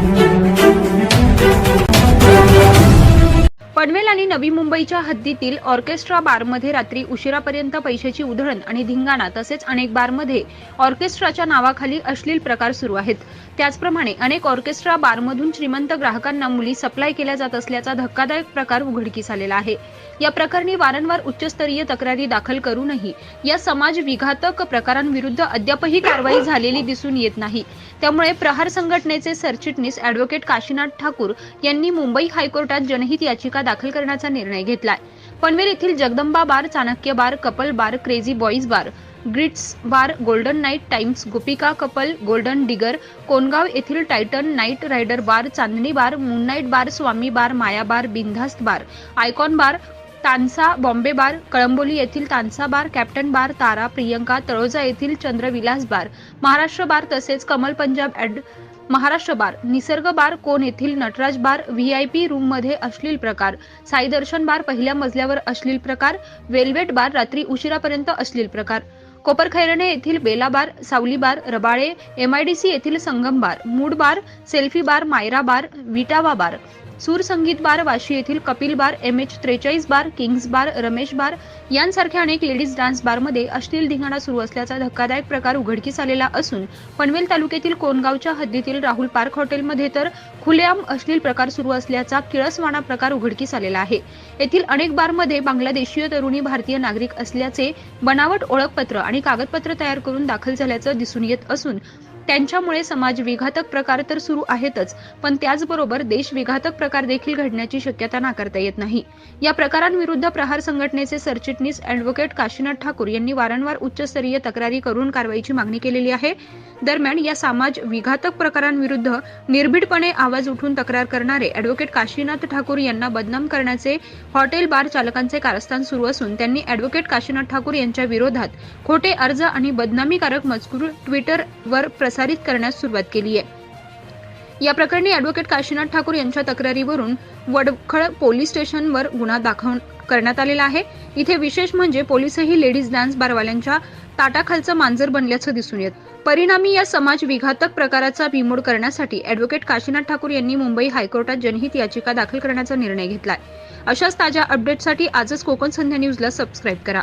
Thank you. Panvel आणि नवी मुंबईच्या हद्दीतील ऑर्केस्ट्रा बारमध्ये रात्री उशिरापर्यंत पैशाची उधळण आणि धिंगाणा तसेच अनेक बारमध्ये ऑर्केस्ट्राच्या नावाखाली अश्लील प्रकार सुरू आहेत. त्याचप्रमाणे अनेक ऑर्केस्ट्रा बारमधून श्रीमंत ग्राहकांना मुली सप्लाय केल्या जात असल्याचा धक्कादायक प्रकार उघडकीस आलेला आहे. या प्रकरणी वारंवार उच्चस्तरीय तक्रारी दाखल करूनही या समाज विघातक प्रकारांविरुद्ध अद्यापही कारवाई झालेली दिसून येत नाही. त्यामुळे प्रहार संघटनेचे सरचिटणीस अॅडव्होकेट काशीनाथ ठाकूर यांनी मुंबई हायकोर्टात जनहित याचिका दाखल करण्याचा निर्णय घेतलाय. पनवेल येथील Jagdamba bar Chanakya bar couple bar crazy boys bar grits bar golden night times Gopika couple golden digger Kongaon येथील titan night rider bar Chandni bar moon night bar Swami bar Maya bar Bindhast bar icon bar Tansa Bombay bar Kalamboli येथील Tansa bar captain bar Tara Priyanka Taloja येथील Chandravilas bar Maharashtra bar तसेच Kamal Punjab and Maharashtra bar Nisarg bar Kon येथील Nataraj bar V I P रूममध्ये अश्लील प्रकार साई दर्शन बार पहिल्या मजल्यावर अश्लील प्रकार वेल्वेट बार रात्री उशिरापर्यंत अश्लील प्रकार कोपरखैरणे येथील बेला बार सावली बार रबाळे एमआयडीसी येथील Sangam bar mood bar selfie bar Myra bar Vitava bar Sur Sangeet bar Vashi येथील कपिल बार एम एच त्रेचाळीस बार किंग्स बार रमेश बार यांसारख्या अनेक लेडीज डान्स बारमध्ये अश्लील धिंगाणा सुरू असल्याचा धक्कादायक प्रकार उघडकीस आलेला असून पनवेल तालुक्यातील कोनगावच्या हद्दीतील राहुल पार्क हॉटेलमध्ये तर खुलेआम अश्लील प्रकार सुरू असल्याचा किळसवाणा प्रकार उघडकीस आलेला आहे. येथील अनेक बारमध्ये बांगलादेशीय तरुणी भारतीय नागरिक असल्याचे बनावट ओळखपत्र आणि कागदपत्र तयार करून दाखल झाल्याचं दिसून येत असून त्यांच्यामुळे समाज विघातक प्रकार तर सुरू आहेतच पण त्याचबरोबर देश विघातक प्रकार देखील घडण्याची शक्यता नाकारता येत नाही. या प्रकारांविरुद्ध प्रहार संघटनेचे सरचिटणीस अॅडव्होकेट काशीनाथ ठाकूर यांनी वारंवार उच्चस्तरीय तक्रारी करून कारवाईची मागणी केलेली आहे. दरम्यान या समाज विघातक प्रकारांविरुद्ध निर्भीडपणे आवाज उठून तक्रार करणारे अॅडव्होकेट काशीनाथ ठाकूर यांना बदनाम करण्याचे हॉटेल बार चालकांचे कारस्थान सुरू असून त्यांनी अॅडव्होकेट काशीनाथ ठाकूर यांच्या विरोधात खोटे अर्ज आणि बदनामीकारक मजकूर ट्विटरवर प्रसार प्रसारित करण्यास सुरुवात केली आहे. या प्रकरणी अॅडव्होकेट काशीनाथ ठाकूर यांच्या तक्रारीवरून वडखळ पोलीस स्टेशनवर गुन्हा दाखव करण्यात आलेला आहे. इथे विशेष म्हणजे पोलिसही लेडीज डान्स बारवाल्यांच्या ताटाखालचं मांजर बनल्याचं दिसून येत. परिणामी या समाज विघातक प्रकाराचा बिमोड करण्यासाठी अॅडव्होकेट काशीनाथ ठाकूर यांनी मुंबई हायकोर्टात जनहित याचिका दाखल करण्याचा निर्णय घेतलाय. अशाच ताज्या अपडेटसाठी आजच कोकण संध्या न्यूजला सबस्क्राईब करा.